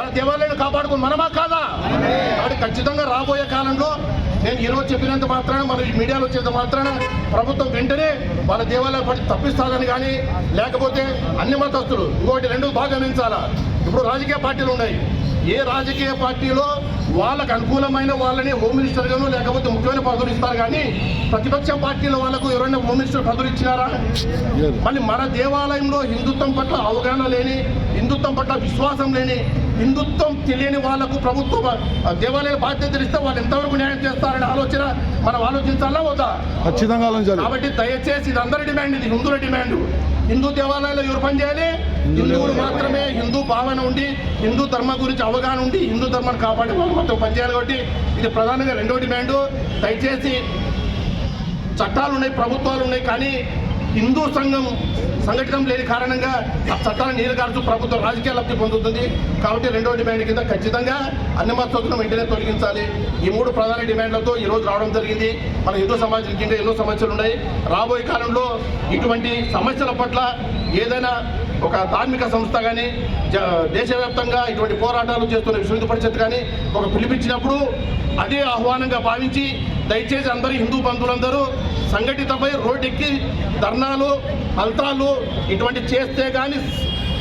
మన దేవాలయాన్ని కాపాడుకుని మనమా కాదా? కాబట్టి ఖచ్చితంగా రాబోయే కాలంలో నేను ఈరోజు చెప్పినంత మాత్రాన మన ఈ మీడియాలో వచ్చేంత మాత్రాన ప్రభుత్వం వెంటనే వాళ్ళ దేవాలయాలు పట్టి తప్పిస్తాదని కానీ లేకపోతే అన్ని మతస్థులు ఇంకోటి రెండు బాగా గమనించాలా ఇప్పుడు రాజకీయ పార్టీలు ఉన్నాయి. ఏ రాజకీయ పార్టీలో వాళ్ళకు అనుకూలమైన వాళ్ళని హోమ్ మినిస్టర్ గాను లేకపోతే ముఖ్యమైన పదవులు ఇస్తారు కానీ ప్రతిపక్ష పార్టీల వాళ్ళకు ఎవరైనా హోమ్ మినిస్టర్ పదవులు ఇచ్చినారా? మళ్ళీ మన దేవాలయంలో హిందుత్వం పట్ల అవగాహన లేని హిందుత్వం పట్ల విశ్వాసం లేని హిందుత్వం తెలియని వాళ్ళకు ప్రభుత్వం ఆ, దేవాలయ బాధ్యతలు ఇస్తే వాళ్ళు ఎంతవరకు న్యాయం చేస్తారనే ఆలోచన మనం ఆలోచించాలా వద్దా? ఖచ్చితంగా కాబట్టి దయచేసి ఇది అందరి డిమాండ్ ఇది హిందువుల డిమాండ్. హిందూ దేవాలయాల్లో ఎవరు పనిచేయాలి హిందువులు మాత్రమే హిందూ భావన ఉండి హిందూ ధర్మం గురించి అవగాహన ఉండి హిందూ ధర్మాన్ని కాపాడే వాళ్ళు మొత్తం పనిచేయాలి కాబట్టి ఇది ప్రధానంగా రెండో డిమాండ్. దయచేసి చట్టాలు ఉన్నాయి ప్రభుత్వాలు ఉన్నాయి కానీ హిందూ సంఘం సంఘటన లేని కారణంగా ఆ చట్టాన్ని నీరుగారుతూ ప్రభుత్వం రాజకీయ లబ్ధి పొందుతుంది. కాబట్టి రెండో డిమాండ్ కింద ఖచ్చితంగా అన్ని మతస్థులను వెంటనే తొలగించాలి. ఈ మూడు ప్రధాన డిమాండ్లతో ఈ రోజు రావడం జరిగింది. మన హిందూ సమాజం కింద ఎన్నో సమస్యలు ఉన్నాయి. రాబోయే కాలంలో ఇటువంటి సమస్యల పట్ల ఏదైనా ఒక ధార్మిక సంస్థ కానీ దేశవ్యాప్తంగా ఇటువంటి పోరాటాలు చేస్తున్న విశ్వ పరిషత్ కానీ ఒక పిలిపించినప్పుడు అదే ఆహ్వానంగా భావించి దయచేసి అందరూ హిందూ బంధువులందరూ సంఘటితపై రోడ్డెక్కి ధర్నాలు హల్తాలు ఇటువంటి చేస్తే కానీ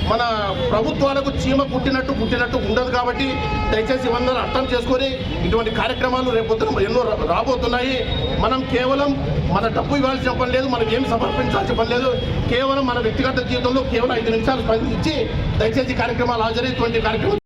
మన ప్రభుత్వాలకు చీమ పుట్టినట్టు పుట్టినట్టు ఉండదు కాబట్టి దయచేసి ఇవన్నీ అర్థం చేసుకొని ఇటువంటి కార్యక్రమాలు రేపొద్దున ఎన్నో రా- రాబోతున్నాయి. మనం కేవలం మన డబ్బు ఇవ్వాల్సిన పని లేదు మనం ఏమి సమర్పించాల్సిన పని లేదు. కేవలం మన వ్యక్తిగత జీవితంలో కేవలం ఐదు నిమిషాలు స్పందించి దయచేసి కార్యక్రమాలు హాజరై ఇటువంటి కార్యక్రమం